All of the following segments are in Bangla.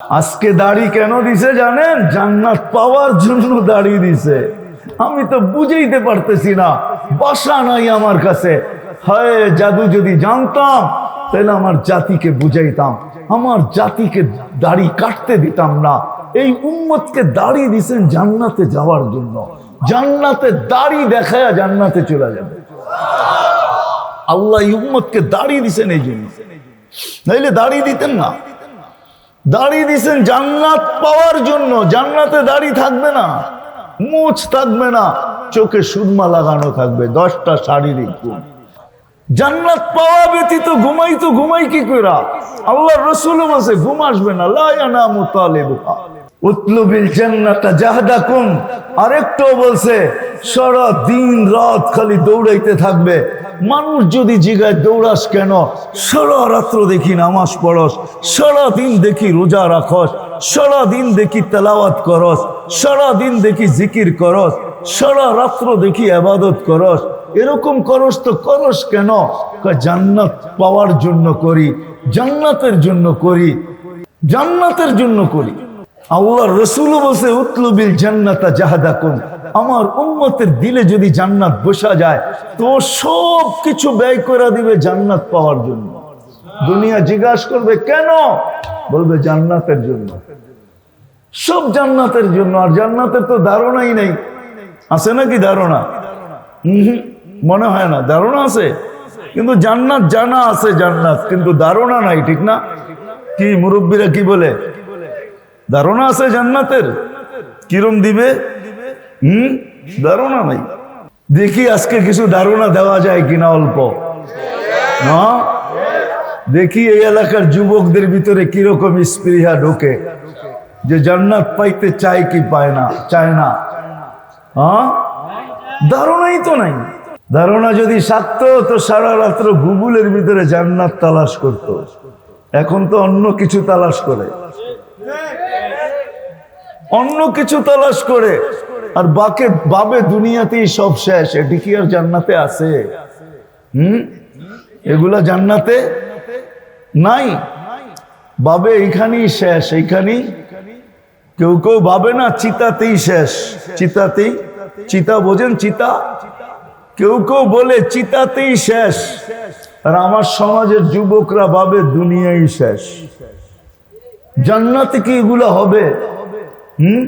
আজকে দাড়ি কেন দিছে জানেন? জান্নাত পাওয়ার জন্য দাড়ি দিছে। আমি তো বুঝেইতে পারতেছি না, বাসা নাই আমার কাছে। হয়, জাদু যদি জানতাম, তাহলে আমার জাতিকে বুঝাইতাম। আমার জাতিকে দাড়ি কাটতে দিতাম না। এই উম্মতকে দাড়ি দিছেন জান্নাতে যাওয়ার জন্য। জান্নাতে দাড়ি দেখায় জান্নাতে চলে যাবে। আল্লাহ উম্মতকে দাড়ি দিছেন এই জন্য। নাইলে দাড়ি দিতেন না। দাড়ি দিছেন জান্নাত পাওয়ার জন্য। জান্নাতে দাড়ি থাকবে না। মুছ থাকবে না। চোখে সুরমা লাগানো থাকবে। দশটা শারীরিক গুণ জান্নাত পাওয়া ব্যতীত ঘুমাই তো ঘুমাই কি কইরা? আল্লাহ রসুল বলছে ঘুম আসবে না। লায়ানা মুতালিবুহা উতলুবিল জান্নাতা জাহদাকুম। আরেকটাও বলছে, সারা রাত খালি দৌড়াইতে থাকবে। মানুষ যদি জিগায় দৌড়াস কেন? সারা রাত্র দেখি নামাজ পড়স, সারা দিন দেখি রোজা রাখস, সারা দিন দেখি তেলাওয়াত করস, সারা দিন দেখি জিকির করস, সারা রাত্র দেখি আবাদত করস। এরকম করস তো করস কেন? জান্নাত পাওয়ার জন্য করি, জান্নাতের জন্য করি, জান্নাতের জন্য করি। আল্লাহ রসুল বসে উতলুবিল জান্নাতা জাহাদাকুম। আমার উম্মতের দিলে যদি জান্নাত বসা যায়, তো সব কিছু ব্যয় করে দিবে জান্নাত পাওয়ার জন্য। দুনিয়া জিজ্ঞাসা করবে, কেন? বলবে, জান্নাতের জন্য। সব জান্নাতের জন্য, আর জান্নাতের তো ধারণাই নেই। আছে নাকি ধারণা? মনে হয় না। ধারণা আছে। কিন্তু জান্নাত জানা আছে জান্নাত, কিন্তু ধারণা নাই, ঠিক না? কি মুরব্বীরা কি বলে? ধারণা আছে জান্নাতের? কিরম দিবে? হুম? ধারণা নাই। দেখি আজকে কিছু ধারণা দেওয়া যায় কিনা অল্প। দেখি এই এলাকার যুবকদের ভিতরে কীরকম স্পৃহা ঢোকে। যে জান্নাত পাইতে চায় কি পায় না, চায় না। হ্যাঁ ধারণাই তো নাই। ধারণা যদি সারত তো সারা রাত্র গুগলের ভিতরে জান্নাত তালাশ করত। এখন তো অন্য কিছু তালাশ করে। অন্য কিছু তালাশ করে। আর বাকে, বাবে দুনিয়াতেই সব শেষ। এটি কি আর জান্নাতে আছে? হুম? এগুলা জান্নাতে নাই। বাবে এইখানেই শেষ, এইখানেই কেউ কেউ ভাবে না চিতাতেই শেষ। চিতাতেই, চিতা বোঝেন, চিতা। কেউ কেউ বলে চিতাতেই শেষ। আর আমার সমাজের যুবকরা ভাবে দুনিয়াই শেষ। জান্নাতে কি এগুলো হবে? হুম?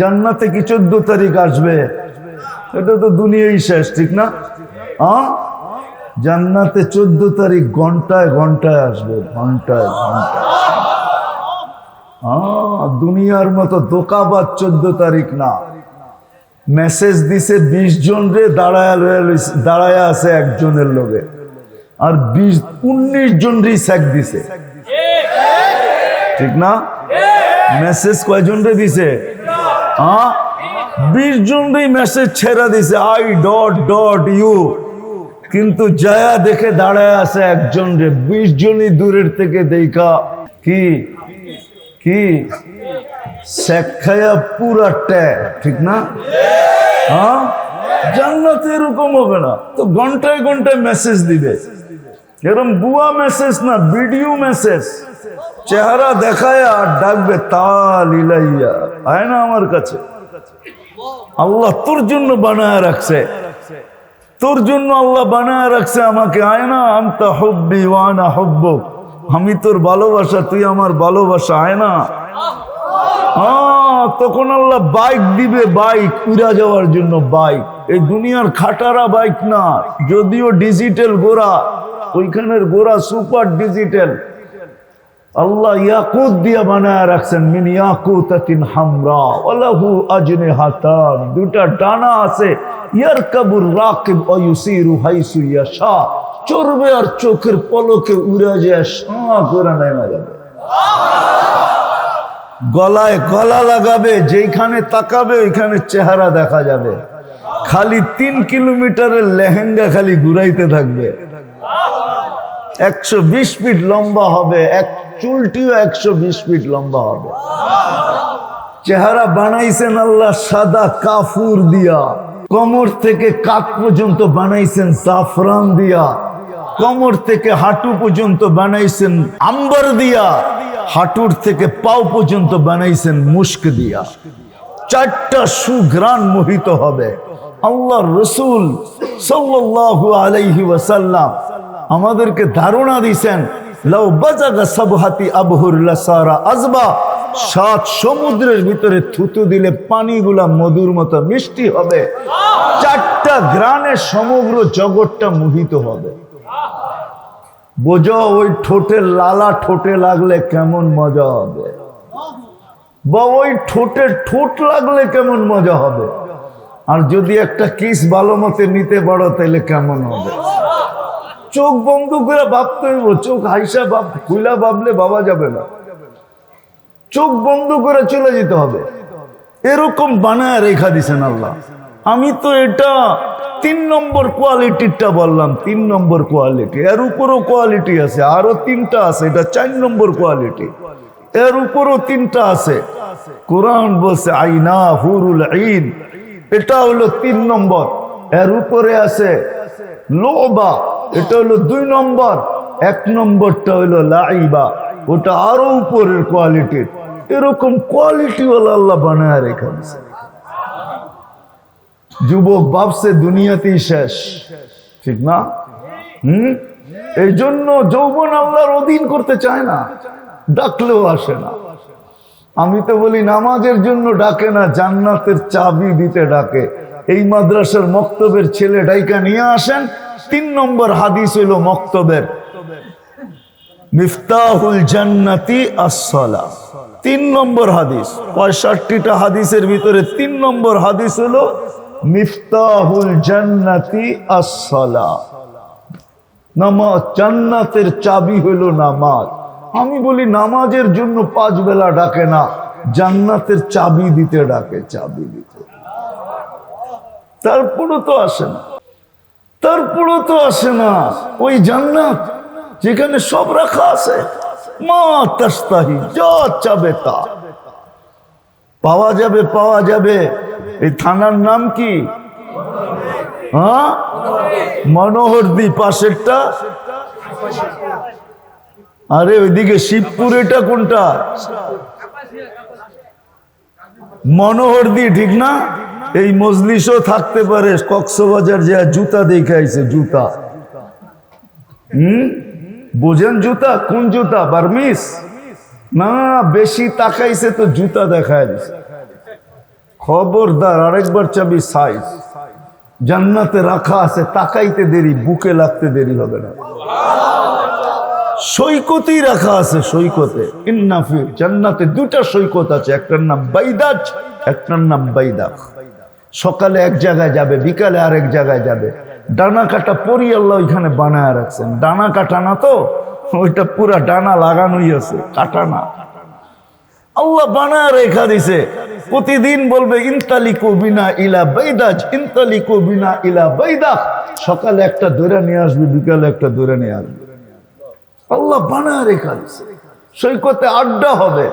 জান্নাতে কি চোদ্দ তারিখ আসবে? এটা তো দুনিয়াই শেষ, ঠিক না? জান্নাতে চোদ্দ তারিখ ঘন্টায় ঘন্টায় আসবে, ঘন্টায় ঘন্টায়। দুনিয়ার মতো দোকাবাদ চোদ্দ তারিখ না। মেসেজ দিছে বিশ জন রে, দাঁড়ায় দাঁড়ায় আছে একজনের লোকে। আর বিশ, উনিশ জন রে দিছে। ঠিক না? মেসেজ কয়জন রে দিছে? হ্যাঁ? বিশ জন রে মেসেজ ছেড়া দিছে আই ডট ডট ইউ কিন্তু জয়া দেখে দাঁড়ায় আছে একজন রে বিশ জনই দূরের থেকে দেখা। কি? কি? শেখায়া পুরা ট্যা ঠিক না? হ্যাঁ? জান্নাতে এরকম হবে না। তো ঘন্টায় ঘন্টায় মেসেজ দিবে। এরকম বুয়া মেসেজ না ভিডিও মেসেজ চেহারা দেখায় আর ডাকবে, তাল ইলাইয়া। না আমার কাছে? আল্লাহ তোর জন্য বানায় রাখছে। তোর জন্য আল্লাহ বানায় রাখছে আমাকে। আয় না আমতা হব্বি ওয়ানা হব্বক। আমি তোর ভালোবাসা, তুই আমার ভালোবাসা, আয় না। তখন আল্লাহ বাইক দিবে, বাইক উড়া যাওয়ার জন্য বাইক। এই দুনিয়ার খাটারা বাইক না, যদিও ডিজিটাল গোড়া, ওইখানের গোড়া সুপার ডিজিটাল। আল্লাহ ইয়াকুত দিয়া বানায় রাখছেন, মিন ইয়াকুতাতিন হামরা ওয়ালাহু আজনিহাতান দুটা ডানা আছে, ইয়ারকাবুর রাকিব, ওয়া ইউসিরু হাইসু ইয়াশা চড়বে আর চোখের পলকে উড়ে যায়, সাঁ করে নেমে যাবে গলায় গলা লাগাবে যেখানে তাকাবে, ওইখানে চেহারা দেখা যাবে। খালি তিন কিলোমিটারের লেহেঙ্গা খালি ঘুরাইতে থাকবে। একশো বিশ ফিট লম্বা হবে, এক চুলটিও একশো বিশ ফিট লম্বা হবে। চেহারা বানাইছেন আল্লাহ সাদা কাফুর দিয়া। কোমর থেকে কাক পর্যন্ত বানাইছেন জাফরান দিয়া। কোমর থেকে হাঁটু পর্যন্ত বানাইছেন আম্বর দিয়া। হাঁটুর থেকে পাও পর্যন্ত বানাইছেন মুস্ক দিয়া। চারটা সুঘ্রাণ মোহিত হবে। আল্লাহ রসুল সাল্লাল্লাহু আলাইহি ওয়াসাল্লাম আমাদেরকে ধারণা দিছেন, লাউ বাজাগা সাবহাতি আবহুর লাসারা আজবা সাত সমুদ্রের ভিতরে থুতু দিলে পানিগুলা মধুর মতো মিষ্টি হবে। চারটা গ্রানে সমগ্র জগৎটা মোহিত হবে। বোঝো, ওই ঠোঁটের লালা ঠোঁটে লাগলে কেমন মজা হবে? বা ওই ঠোঁটের ঠোঁট লাগলে কেমন মজা হবে? আর যদি একটা কিস ভালো মতে নিতে পারো, তাহলে কেমন হবে? চোখ বন্ধ করে ভাবতে চোখ হাইসা ভাব, খুইলা ভাবলে বাবা যাবে না। চোখ বন্ধ করে চলে যেতে হবে। এরকম বানায় রেখা দিছেন আল্লাহ। আমি তো এটা তিন নম্বর কোয়ালিটিরটা বললাম, তিন নম্বর কোয়ালিটি। এর উপরও কোয়ালিটি আছে আরও তিনটা আছে, এটা চার নম্বর কোয়ালিটি। এর উপরও তিনটা আছে। কোরআন বলছে, আইনা হুরুল আইন এটা হলো তিন নম্বর। এর উপরে আছে লোবা। এটা হলো দুই নম্বর। এক নম্বরটা হলো লাইবা ওটা আরও উপরের কোয়ালিটির এরকম কোয়ালিটি আল্লাহ বানায় রেখে দিছে যুবক ভাবছে দুনিয়াতেই শেষ। ঠিক না? হম? এই জন্য যৌবন আল্লাহর অধীন করতে চায় না। ডাকলেও আসে না। আমি তো বলি, নামাজের জন্য ডাকে না, জান্নাতের চাবি দিতে ডাকে। এই মাদ্রাসার মক্তবের ছেলে ডাইকা নিয়ে আসেন তিন নম্বর হাদিস হইল মক্তবের। মিফতাহুল জান্নাতি আসসালা। তিন নম্বর হাদিস। পঁয়ষট্টিটা হাদিসের ভিতরে তিন নম্বর হাদিস হলো মিফতাহুল জান্নাতি আসসালা। নামাজ, জান্নাতের চাবি হইল নামাজ। আমি বলি নামাজের জন্য পাঁচ বেলা ডাকে না, জান্নাতের চাবি দিতে ডাকে, চাবি দিতে। তারপরও তো আসে না। তারপরও তো আসে না। ওই জান্নাত যেখানে সব রাখা আছে। মা তাস্তাহি, যা চাবে তা। পাওয়া যাবে পাওয়া যাবে। এই থানার নাম কি? হ্যাঁ? মনোহরদি পাশেরটা? আরে ওইদিকে শিবপুর, এটা কোনটা? মনোহরদি, ঠিক না? এই মজলিসও থাকতে পারে, কক্সবাজার যে জুতা দেখে আইছে জুতা। হম? বোঝেন জুতা? কোন জুতা? বার্মিস না, বেশি তাকাইছে তো জুতা দেখায় খবরদার, আরেকবার চাবি সাইজ। জান্নাতে রাখা আছে, তাকাইতে দেরি, বুকে লাগতে দেরি হবে না। সৈকতেই রাখা আছে, সৈকতে। ইন্নাফি, জান্নাতে দুটা সৈকত আছে, একটার নাম বাইদাজ, একটার নাম বাইদাক সকালে এক জায়গায় যাবে, বিকালে আরেক জায়গায় যাবে। ডানা কাটা পরি ওইখানে বানায় রাখছেন। ডানা কাটা না তো, ওইটা পুরা ডানা লাগানোই আছে, কাটা না। আল্লাহ বানায় রেখা দিছে। প্রতিদিন বলবে, ইনতালিকু বিনা ইলা বাইদাজ, ইনতালিকু বিনা ইলা বাইদাক সকালে একটা দৈরা নিয়ে আসবে, বিকালে একটা দৈরা নিয়ে আসবে। আল্লাহ বানায় রেখা দিছে। সৈকতে আড্ডা হবে।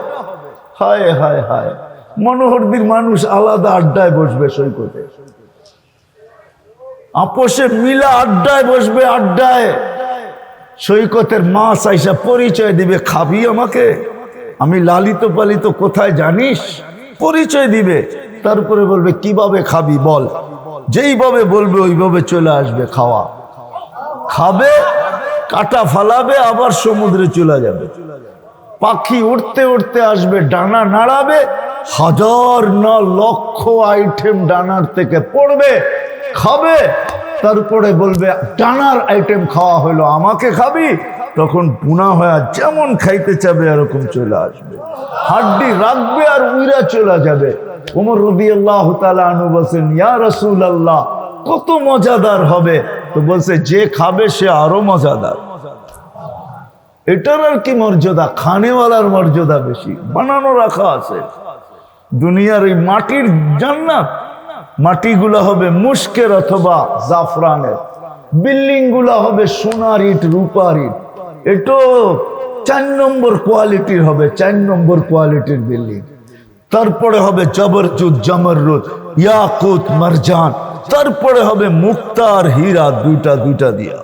হায় হায় হায়। মনোহরদির মানুষ আলাদা আড্ডায় বসবে সৈকতে। আপোষে মিলা আড্ডায় বসবে আড্ডায়। সৈকতের মাছ আইসা পরিচয় দিবে, খাবি আমাকে? আমি লালিত পালিত কোথায় জানিস? পরিচয় দিবে। তারপরে বলবে, কীভাবে খাবি বল? যেইভাবে বলবে, ওইভাবে চলে আসবে খাওয়া। খাবে, কাটা ফালাবে, আবার সমুদ্রে চলে যাবে। পাখি উঠতে উঠতে আসবে, ডানা নাড়াবে হাজার না লক্ষ আইটেম ডানার থেকে পড়বে, খাবে। তারপরে বলবে, ডানার আইটেম খাওয়া হলো আমাকে খাবি? তখন পুনা হয়ে যেমন খাইতে চাবে, এরকম চলে আসবে। হাড্ডি রাখবে আর উইরা চলে যাবে। উমর রবি আল্লাহ আনু বলছেন, ইয়া রসুল আল্লাহ কত মজাদার হবে। তো বলছে, যে খাবে, সে আরও মজাদার। এটার আর কি মর্যাদা? খানেওয়ালার মর্যাদা বেশি। বানানো রাখা আছে। দুনিয়ার এই মাটির জান্নাত। মাটিগুলো হবে মুস্কের অথবা জাফরানের। বিল্ডিংগুলা হবে সোনার ইট রূপার ইট। এটো চার নম্বর কোয়ালিটির হবে চার নম্বর কোয়ালিটির বিল্ডিং। তারপরে হবে জবরজুদ জমররুদ ইয়াকুত মারজান। তারপরে হবে মুক্তার হীরা দুইটা দুইটা দিয়া।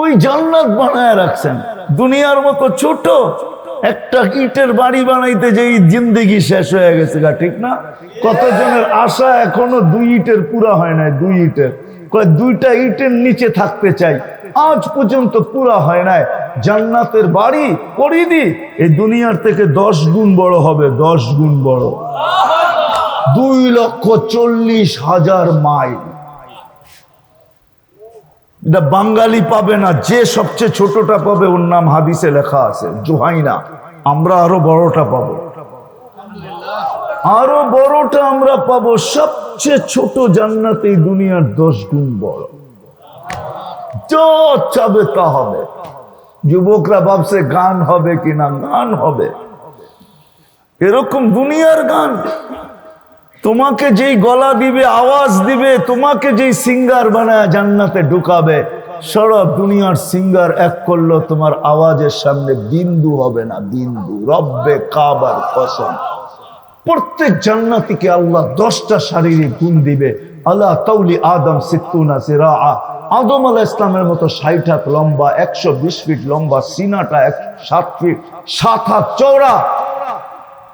ওই জান্নাত বানায় রাখছেন। দুনিয়ার মতো ছোট একটা ইটের বাড়ি বানাইতে যে জিন্দেগি শেষ হয়ে গেছে গা, ঠিক না? কতজনের আশা এখনও দুই ইটের পুরা হয় নাই, দুই ইটের। দুইটা ইটের নিচে থাকতে চাই, আজ পর্যন্ত পুরা হয় নাই। জান্নাতের বাড়ি পরিধি এই দুনিয়ার থেকে দশ গুণ বড় হবে, দশ গুণ বড়। দুই লক্ষ চল্লিশ হাজার মাইল। এটা বাঙালি পাবে না, যে সবচেয়ে ছোটটা পাবে, ওর নাম হাদিসে লেখা আছে, জোহাইনা। আমরা আরও বড়টা পাবো। আরও বড়টা আমরা পাবো, সবচেয়ে ছোট জান্নাত এই দুনিয়ার দশ গুণ বড়। যা চাবে তা হবে। যুবকরা ভাবছে, গান হবে কিনা? গান হবে। এরকম দুনিয়ার গান। তোমাকে যেই গলা দিবে, আওয়াজ দিবে, তোমাকে যেই সিঙ্গার বানায় জান্নাতে ঢুকাবে, সরব দুনিয়ার সিঙ্গার এক করল, তোমার আওয়াজের সামনে বিন্দু হবে না, বিন্দু। রব্বে কাবার কসম। প্রত্যেক জান্নাতিকে আল্লাহ দশটা শারীরিক গুণ দিবে। আল্লাহ তৌলি আদম সিত্তুনা সিরা আদম আলা ইসলামের মতো ষাট হাত লম্বা, একশো বিশ ফিট লম্বা, সিনাটা এক সাত ফিট। সাত হাত চৌড়া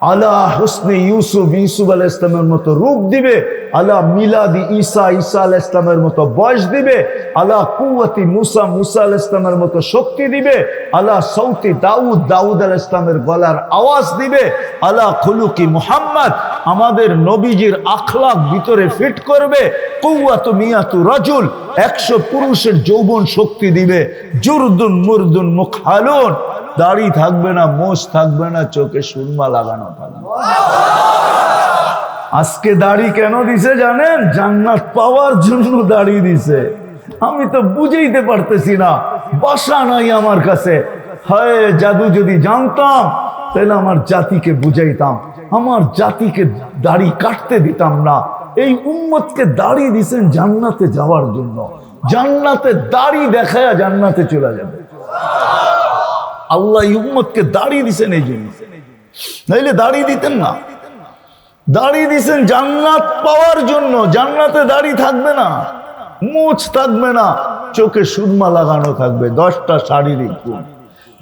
আলা হুসনে ইউসুফ ইউসুফ আল ইসলামের মতো রূপ দিবে। আলা মিলাদি ঈসা ঈসা আল ইসলামের মতো বয়স দিবে। আলা কুয়াতি মুসা মুসা আল ইসলামের মতো শক্তি দিবে। আলা সৌতি দাউদ দাউদ আল ইসলামের গলার আওয়াজ দিবে। আলা খুলুকি মুহাম্মদ আমাদের নবীজির আখলাক ভিতরে ফিট করবে। কৌয়াতু মিয়াতু রাজুল, একশো পুরুষের যৌবন শক্তি দিবে। জুরদুন মুরদুন মুখালুন দাড়ি থাকবে না, মোষ থাকবে না, চোখে সুরমা লাগানো থাকবে। আজকে দাড়ি কেন দিছে জানেন? জান্নাত পাওয়ার জন্য দাড়ি দিছে। আমি তো বুঝেইতে পারতেছি না, বাসা নাই আমার কাছে। হয়, জাদু যদি জানতাম, তাহলে আমার জাতিকে বুঝাইতাম। আমার জাতিকে দাড়ি কাটতে দিতাম না। এই উম্মতকে দাড়ি দিছেন জান্নাতে যাওয়ার জন্য। জান্নাতে দাড়ি দেখায় জান্নাতে চলে যাবে। আল্লাহ উম্মতকে দাঁড়িয়ে দিছেন এই জন্য। নাইলে দাঁড়িয়ে দিতেন না। দাঁড়িয়ে দিছেন জান্নাত পাওয়ার জন্য। জান্নাতে দাঁড়িয়ে থাকবে না। মুছ থাকবে না। চোখে সুরমা লাগানো থাকবে। দশটা শারীরিক গুণ।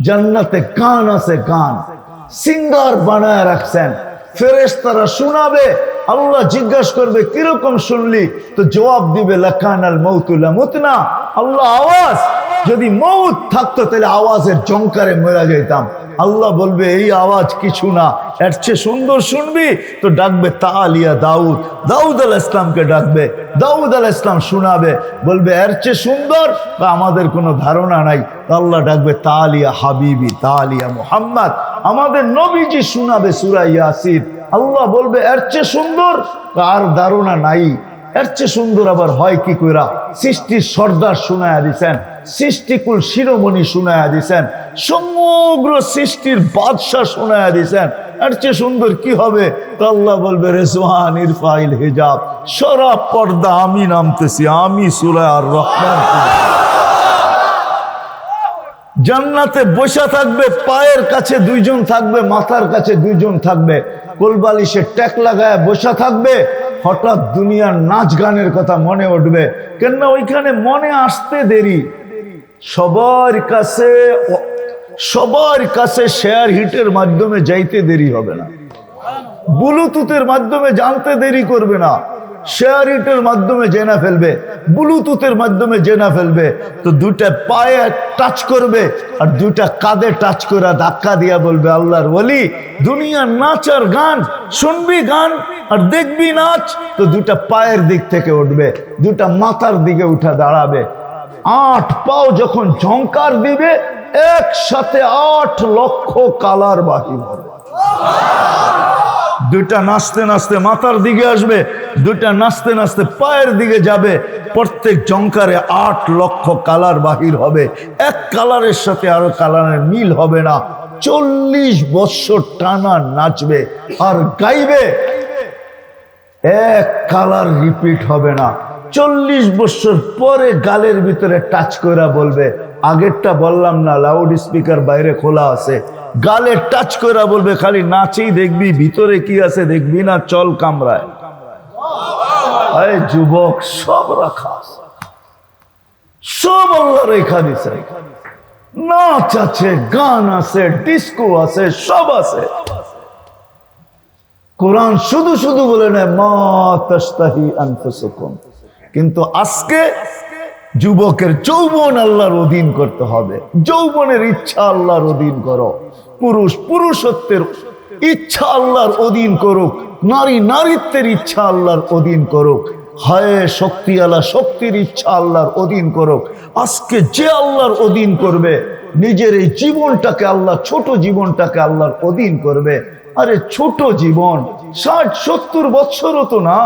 জান্নাতে কান আছে কান। সিঙ্গার বানায় রাখছেন। ফেরেস তারা শোনাবে। আল্লাহ জিজ্ঞাসা করবে, কীরকম শুনলি? তো জবাব দিবে লাকান আল মৌতুল্লাহ মুতনা আল্লাহ আওয়াজ। যদি মৌত থাকতো, তাহলে আওয়াজের জঙ্কারে মরা যেতাম আল্লাহ বলবে, এই আওয়াজ কিছু না, এর চেয়ে সুন্দর শুনবি? তো ডাকবে তালিয়া দাউদ। দাউদ আল ইসলামকে ডাকবে, দাউদ আল ইসলাম শোনাবে। বলবে, এর চেয়ে সুন্দর? বা আমাদের কোনো ধারণা নাই। আল্লাহ ডাকবে তালিয়া হাবিবি তালিয়া মোহাম্মদ। আমাদের নবীজি শোনাবে সুরা ইয়াসির আল্লাহ বলবে, এর চেয়ে সুন্দর? আর ধারণা নাই। এর চেয়ে সুন্দর আবার হয় কি কইরা? সৃষ্টির সর্দার শুনায়া দিছেন, সৃষ্টিকুল শিরোমণি শুনায়া দিছেন, সমগ্র সৃষ্টির বাদশাহ শুনায়া দিছেন। এর চেয়ে সুন্দর কি হবে? তো আল্লাহ বলবে, রেজওয়ান ইরফাইল হিজাব সরাব পর্দা আমি নামতেছি, আমি সুরা আর রহমান জান্নাতে বসা থাকবে, পায়ের কাছে দুইজন থাকবে, মাথার কাছে দুইজন থাকবে, কোলবালিশে ট্যাক লাগায় বসা থাকবে হঠাৎ দুনিয়ার নাচ গানের কথা মনে উঠবে। কেননা ওইখানে মনে আসতে দেরি। সবার কাছে সবার কাছে শেয়ার হিটের মাধ্যমে যাইতে দেরি হবে না। ব্লুটুথের মাধ্যমে জানতে দেরি করবে না। শেয়ার হিটের মাধ্যমে জেনা ফেলবে ব্লুটুথের মাধ্যমে জেনা ফেলবে, তো দুটা পায়ে টাচ করবে আর দুটা কাঁধে টাচ করে ধাক্কা দিয়া বলবে, আল্লাহর বলি দুনিয়ার নাচ আর গান, শুনবি গান আর দেখবি নাচ। তো দুটা পায়ের দিক থেকে উঠবে দুটা মাথার দিকে উঠা দাঁড়াবে। আট পাও যখন ঝঙ্কার দিবে, একসাথে আট লক্ষ কালার বাকি হবে। দুইটা নাচতে নাচতে মাথার দিকে আসবে, দুইটা নাচতে নাচতে পায়ের দিকে যাবে। প্রত্যেক জঙ্কারে আট লক্ষ কালার বাহির হবে। এক কালারের সাথে আরও কালারের মিল হবে না। চল্লিশ বছর টানা নাচবে আর গাইবে। এক কালার রিপিট হবে না। চল্লিশ বছর পরে গালের ভিতরে টাচ করে বলবে, আগেরটা বললাম না লাউড স্পিকার বাইরে খোলা আছে। গালে টাচ করে বলবে, খালি নাচেই দেখবি, ভিতরে কি আছে দেখবি না, চল কামরায়। যুবক, সব রাখা সব আল্লাহ রেখা দিছে নাচ আছে, গান আছে ডিস্কো আছে, সব আছে। কোরআন শুধু শুধু বলে নেয়, মা তাস্তাহি কিন্তু আজকে যুবকের যৌবন আল্লাহর অধীন করতে হবে। যৌবনের ইচ্ছা আল্লাহর অধীন করো। পুরুষ পুরুষত্বের ইচ্ছা আল্লাহর অধীন করুক। নারী নারীত্বের ইচ্ছা আল্লাহর অধীন করুক। হায় শক্তিওয়ালা শক্তির ইচ্ছা আল্লাহর অধীন করুক। আজকে যে আল্লাহর অধীন করবে, নিজের এই জীবনটাকে আল্লাহ, ছোট জীবনটাকে আল্লাহর অধীন করবে। আরে ছোট জীবন, ষাট, সত্তর বৎসরও তো না।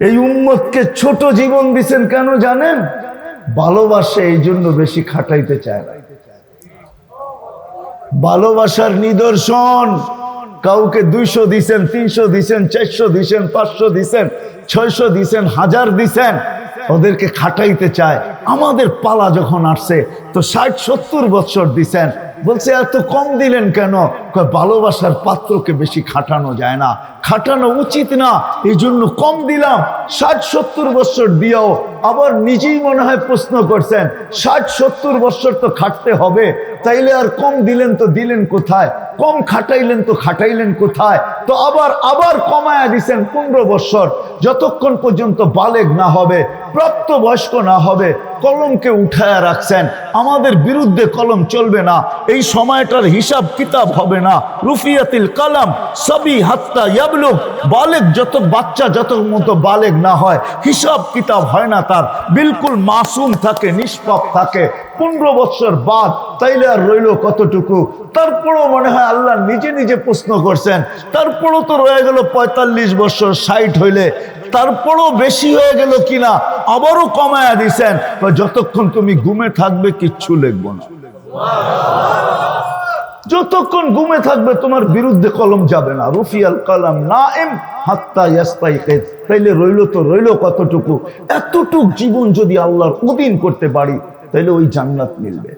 এই উম্মতকে ছোট জীবন দিচ্ছেন কেন জানেন? ভালোবাসে এই জন্য বেশি খাটাইতে চায় না। ভালোবাসার নিদর্শন, কাউকে দুইশো দিছেন, তিনশো দিছেন, চারশো দিছেন, পাঁচশো দিছেন, ছয়শো দিছেন, হাজার দিছেন, ওদেরকে খাটাইতে চায়। আমাদের পালা যখন আসছে, তো ষাট, সত্তর বছর দিছেন। বলছে, এত কম দিলেন কেন? ভালোবাসার পাত্রকে বেশি খাটানো যায় না। খাটানো উচিত না। এই জন্য কম দিলাম। ষাট, সত্তর বছর দিয়েও আবার নিজেই মনে হয় প্রশ্ন করছেন, ষাট, সত্তর বছর তো খাটতে হবে। তাইলে আর কম দিলেন তো দিলেন কোথায়? কম খাটাইলেন তো খাটাইলেন কোথায়? তো আবার আবার কমায়া দিছেন পনেরো বছর। যতক্ষণ পর্যন্ত বালেগ না হবে প্রাপ্ত বয়স্ক না হবে, কলমকে উঠায়া রাখছেন। আমাদের বিরুদ্ধে কলম চলবে না। এই সময়টার হিসাব কিতাব হবে না। রুফিয়াতিল কালাম সবই হাত্তা ইয়াবলুক বালেগ যত বাচ্চা, যত মতো বালেগ না হয়, হিসাব কিতাব হয় না তার। বিলকুল মাসুম থাকে, নিষ্পাপ থাকে। পনেরো বছর বাদ, তাইলে আর রইল কতটুকু? তারপরও মনে হয় আল্লাহ নিজে নিজে প্রশ্ন করছেন। তারপরও তো রয়ে গেল পঁয়তাল্লিশ বছর ষাট হইলে। তারপরও বেশি হয়ে গেল কিনা? আবারও কমায়া দিছেন। যতক্ষণ তুমি ঘুমে থাকবে, কিচ্ছু লিখব না। যতক্ষণ ঘুমে থাকবে, তোমার বিরুদ্ধে কলম যাবে না। রুফিয়াল কলম না এম তাইলে রইল তো রইল কতটুকু? এতটুক জীবন যদি আল্লাহর অধীন করতে পারি ওই জান্নাত মিলবে।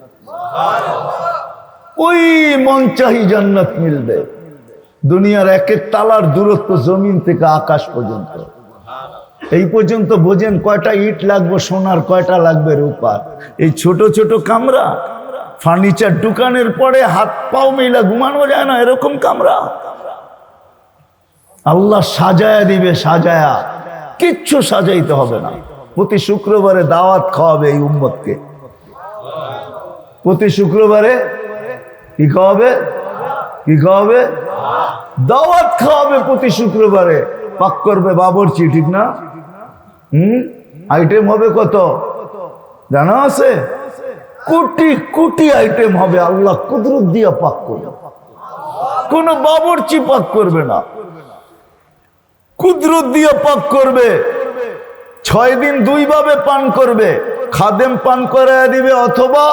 ওই মন চাহি জান্নাত মিলবে। দুনিয়ার এক এক তালার দূরত্ব জমিন থেকে আকাশ পর্যন্ত। এই পর্যন্ত বোঝেন কয়টা ইট লাগবে, সোনার, কয়টা লাগবে রূপার। এই ছোট ছোট কামরা ফার্নিচার দোকানের পরে হাত পাও মেলা ঘুমানো যায় না, এরকম কামরা। আল্লাহ সাজায়া দিবে, সাজায়া। কিচ্ছু সাজাইতে হবে না। প্রতি শুক্রবারে দাওয়াত খাওয়াবে এই উম্মতকে। প্রতি শুক্রবারে কি খাওয়াবে? কি খাওয়াবে? দাওয়াত খাওয়াবে প্রতি শুক্রবারে। পাক করবে বাবরচি, ঠিক না? হুম? আইটেম হবে কত? জানা আছে? কোটি কোটি আইটেম হবে আল্লাহ কুদরত দিয়া পাক করবে। কোন বাবরচি পাক করবে না। কুদরত দিয়া পাক করবে। ছয় দিন দুই ভাবে পান করবে। খাদেম পান করায় দিবে অথবা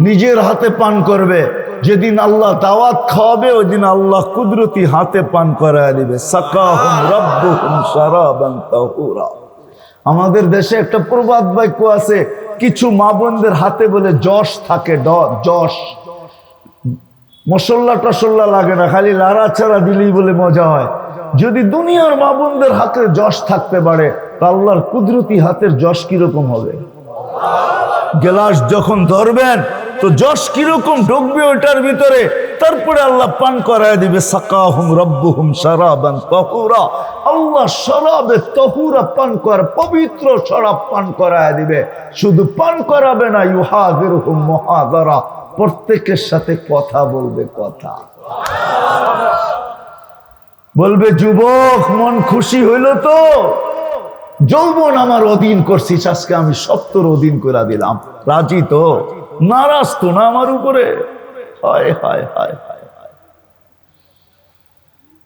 নিজের হাতে পান করবে। যেদিন আল্লাহ দাওয়াত খাওয়াবে ওই দিন আল্লাহ কুদরতি হাতে পান করায় দিবে। আমাদের দেশে একটা প্রবাদ বাক্য আছে কিছু মা বোনদের হাতে বলে যশ থাকে যশ। মশল্লা টসল্লা লাগে না, খালি লাড়াচাড়া দিলেই বলে মজা হয়। যদি দুনিয়ার মা বোনদের হাতে যশ থাকতে পারে, তা আল্লাহর কুদরতি হাতের যশ কীরকম হবে? গেলাস যখন ধরবেন তো যশ কীরকম ঢুকবে ওটার ভিতরে? তারপরে আল্লাহ পান করায় দিবে, সাকাহুম রব্বুহুম শারাবান তাহুরা। আল্লাহ শরাবে তহুরা পান কর, পবিত্র শরাব পান করায় দিবে। শুধু পান করাবে না ইউহাদিরহুম মুহাদারা প্রত্যেকের সাথে কথা বলবে কথা। বলবে, যুবক, মন খুশি হইল তো? যৌবন আমার অধীন করছিস, আজকে আমি সত্তর অধীন করে দিলাম। রাজি তো? নারাজ তো না আমার উপরে।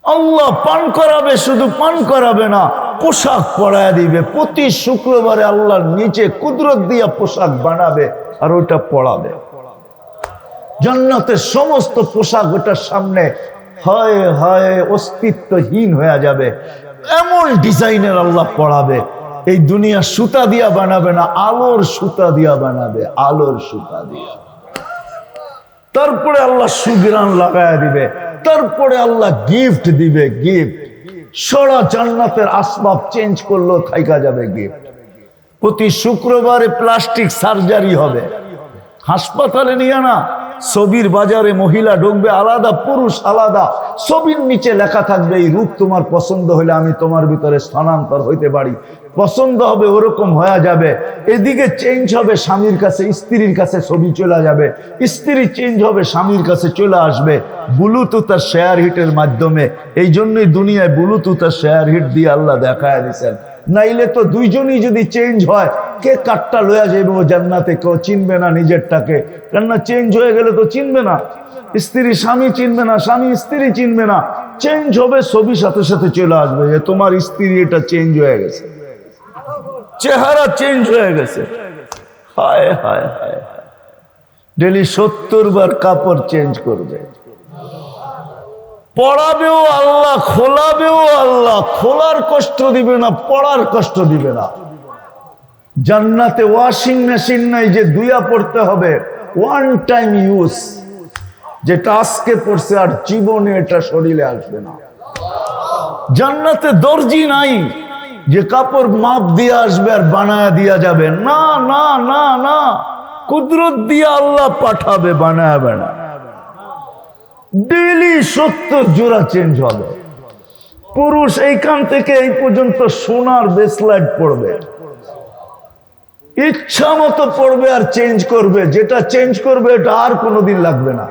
আল্লাহ পান করাবে, শুধু পান করাবে না, পোশাক পরায় দিবে। প্রতি শুক্রবারে আল্লাহর নিচে কুদরত দিয়া পোশাক বানাবে আর ওটা পড়াবে জান্নাতের সমস্ত পোশাক ওটার সামনে হয় হয়, অস্তিত্বহীন হয়ে যাবে। এমন ডিজাইনের আল্লাহ পড়াবে এই দুনিয়া সুতা দিয়া বানাবে না, আলোর সুতা দিয়া বানাবে, আলোর সুতা দিয়া। তারপরে আল্লাহ সুগ্রান লাগায় দিবে, তারপরে আল্লাহ গিফট দিবে গিফট সরা জান্নাতের আসবাব চেঞ্জ করলেও থাইকা যাবে গিফট প্রতি শুক্রবারে প্লাস্টিক সার্জারি হবে। হাসপাতালে নিয়ে না ছবির বাজারে মহিলা ঢুকবে, আলাদা পুরুষ আলাদা। ছবির নিচে লেখা থাকবে, এই রূপ তোমার পছন্দ হলে আমি তোমার ভিতরে স্থানান্তর হইতে পারি। পছন্দ হবে, ওরকম হয়ে যাবে। এদিকে চেঞ্জ হবে, স্বামীর কাছে, স্ত্রীর কাছে ছবি চলে যাবে। স্ত্রী চেঞ্জ হবে, স্বামীর কাছে চলে আসবে। ব্লুটুথ আর শেয়ার হিটের মাধ্যমে। এই জন্যই দুনিয়ায় ব্লুটুথ আর শেয়ার হিট দিয়ে আল্লাহ দেখায় দিচ্ছেন নাইলে তো দুইজনই যদি চেঞ্জ হয়, কে কাঠটা লয়া যাইবে ও জান্নাতে? কেউ চিনবে না নিজেরটাকে। কেননা চেঞ্জ হয়ে গেলে তো চিনবে না। স্ত্রী, স্বামী চিনবে না, স্বামী, স্ত্রী চিনবে না। চেঞ্জ হবে, ছবি সাথে সাথে চলে আসবে যে তোমার স্ত্রী এটা চেঞ্জ হয়ে গেছে। চেহারা চেঞ্জ হয়ে গেছে। হায় হায় হায় ডেলি সত্তর বার কাপড় চেঞ্জ করবে। পড়াবেও আল্লাহ, খোলাবেও আল্লাহ, খোলার কষ্ট দিবে না, পড়ার কষ্ট দিবে না। জান্নাতে ওয়াশিং মেশিন নাই যে দুইয়া পড়তে হবে ওয়ান টাইম ইউজ যেটা আজকে পড়ছে আর জীবনে এটা শরীরে আসবে না। জান্নাতে দর্জি নাই। যে কাপড় মাপ দিয়ে আসবে আর বানায়া দিয়া যাবে। না না না না। কুদরত দিয়ে আল্লাহ পাঠাবে, বানাবে না। ডেলি সত্তর জোড়া চেঞ্জ হবে। পুরুষ এইখান থেকে এই পর্যন্ত সোনার বেসলাইট পড়বে ইচ্ছা মতো পড়বে আর চেঞ্জ করবে। যেটা চেঞ্জ করবে, এটা আর কোনোদিন লাগবে না।